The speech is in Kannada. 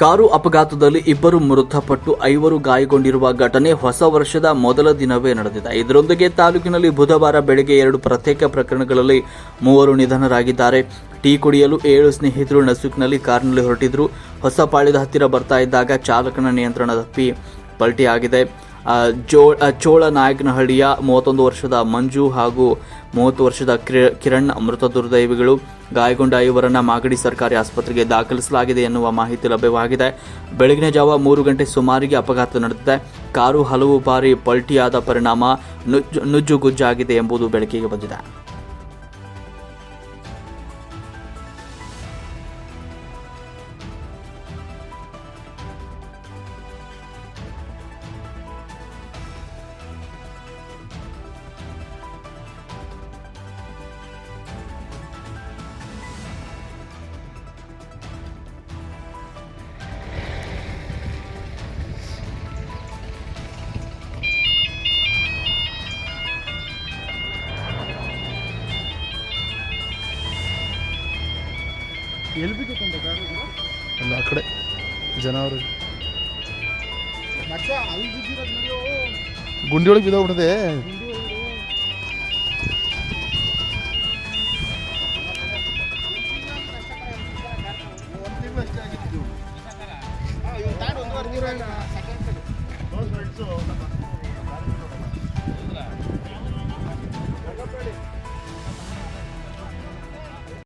ಕಾರು ಅಪಘಾತದಲ್ಲಿ ಇಬ್ಬರು ಮೃತಪಟ್ಟು ಐವರು ಗಾಯಗೊಂಡಿರುವ ಘಟನೆ ಹೊಸ ವರ್ಷದ ಮೊದಲ ದಿನವೇ ನಡೆದಿದೆ. ಇದರೊಂದಿಗೆ ತಾಲೂಕಿನಲ್ಲಿ ಬುಧವಾರ ಬೆಳಗ್ಗೆ ಎರಡು ಪ್ರತ್ಯೇಕ ಪ್ರಕರಣಗಳಲ್ಲಿ ಮೂವರು ನಿಧನರಾಗಿದ್ದಾರೆ. ಟೀ ಕುಡಿಯಲು ಏಳು ಸ್ನೇಹಿತರು ನಸುಕಿನಲ್ಲಿ ಕಾರಿನಲ್ಲಿ ಹೊರಟಿದ್ರು. ಹೊಸ ಪಾಳ್ಯದ ಹತ್ತಿರ ಬರ್ತಾ ಇದ್ದಾಗ ಚಾಲಕನ ನಿಯಂತ್ರಣ ತಪ್ಪಿ ಪಲ್ಟಿಯಾಗಿದೆ. ಜೋ ಚೋಳ ಚೋಳನಾಯಕನಹಳ್ಳಿಯ ಮೂವತ್ತೊಂದು ವರ್ಷದ ಮಂಜು ಹಾಗೂ ಮೂವತ್ತು ವರ್ಷದ ಕಿರ- ಕಿರಣ್ ಮೃತ ದುರ್ದೈವಿಗಳು ಗಾಯಗೊಂಡ ಐವರನ್ನ ಮಾಗಡಿ ಸರ್ಕಾರಿ ಆಸ್ಪತ್ರೆಗೆ ದಾಖಲಿಸಲಾಗಿದೆ ಎನ್ನುವ ಮಾಹಿತಿ ಲಭ್ಯವಾಗಿದೆ. ಬೆಳಗಿನ ಜಾವ ಮೂರು ಗಂಟೆ ಸುಮಾರಿಗೆ ಅಪಘಾತ ನಡೆದಿದೆ. ಕಾರು ಹಲವು ಬಾರಿ ಪಲ್ಟಿಯಾದ ಪರಿಣಾಮ ನುಜ್ಜು, ನುಜ್ಜುಗುಜ್ಜಾಗಿದೆ ಎಂಬುದು ಬೆಳಕಿಗೆ ಬಂದಿದೆ. ಅಲ್ಲ ಆ ಕಡೆ ಜನ ಅವರು ಮಚ್ಚ ಅಲ್ಲಿ ಬಿದ್ದಿರೋದು ನಡೆಯೋ ಗುಂಡಿ ಒಳಗೆ ಬಿದ್ದೋಗ್ಬಿಟ್ಟದೆ ಹಿಂದಿ ಒಳಗಡೆ. ಒಂದ್ ತಿಂಗ್ಳು ಅಷ್ಟೇ ಆಗಿದ್ದು.